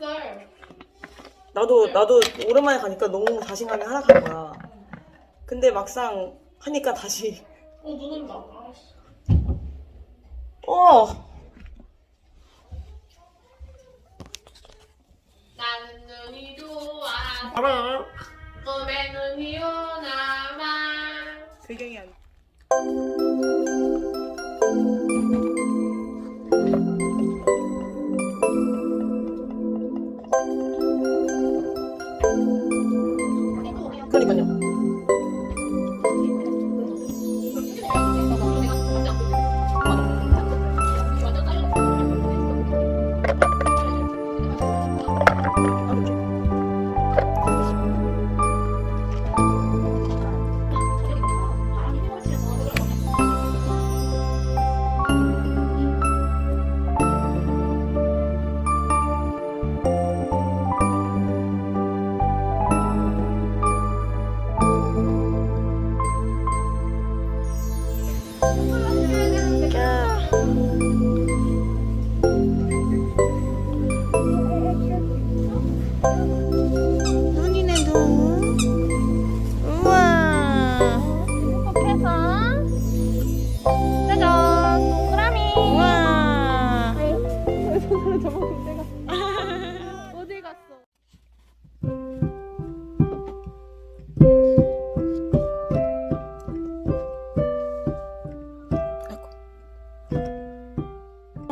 풋살. 나도 나도 오랜만에 가니까 너무 자신감이 하락한 거야. 근데 막상 하니까 다시 어눈 온다. 아씨. 어 나는 눈이 좋아. 알아. 꿈에 눈이 오나마. 배경이 안.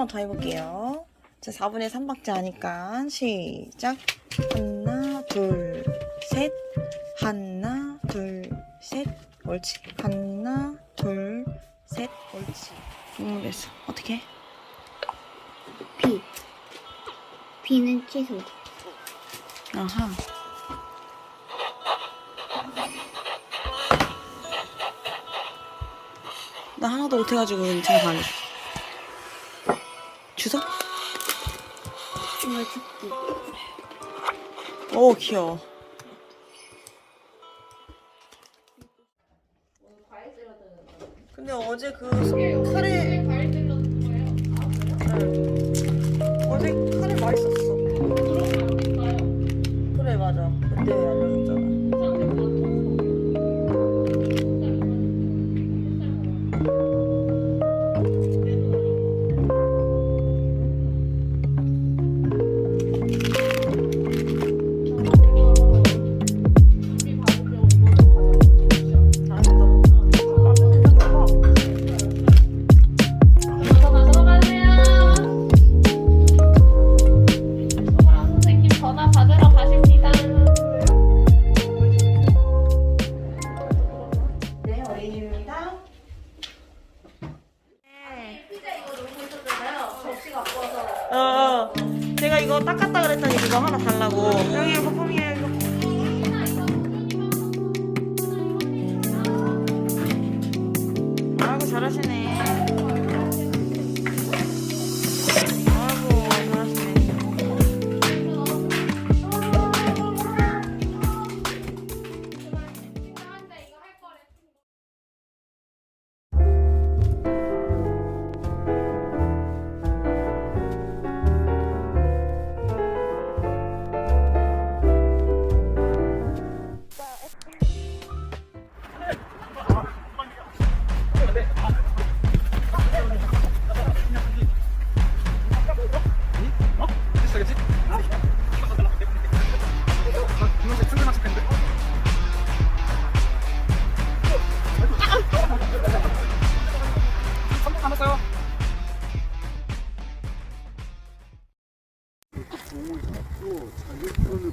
번 더 해볼게요. 자, 4분의 3박자 하니까 시작. 하나, 둘, 셋. 하나, 둘, 셋. 옳지. 하나, 둘, 셋. 옳지. 응, 됐어. 어떻게 해? 비 비는 취소 아하. 나 하나도 못해가지고 잘 가네. 이거 죽기 오, 귀여워. 근데 어제 그 카레, 거예요. 어제 카레 맛있었어. 그래, 맞아. 그때 알려줬잖아. 이거 닦았다 그랬더니 그거 하나 달라고. 여기 이거 폼이에요, 이거. 아이고, 잘하시네. 공을 잡고 자기 손을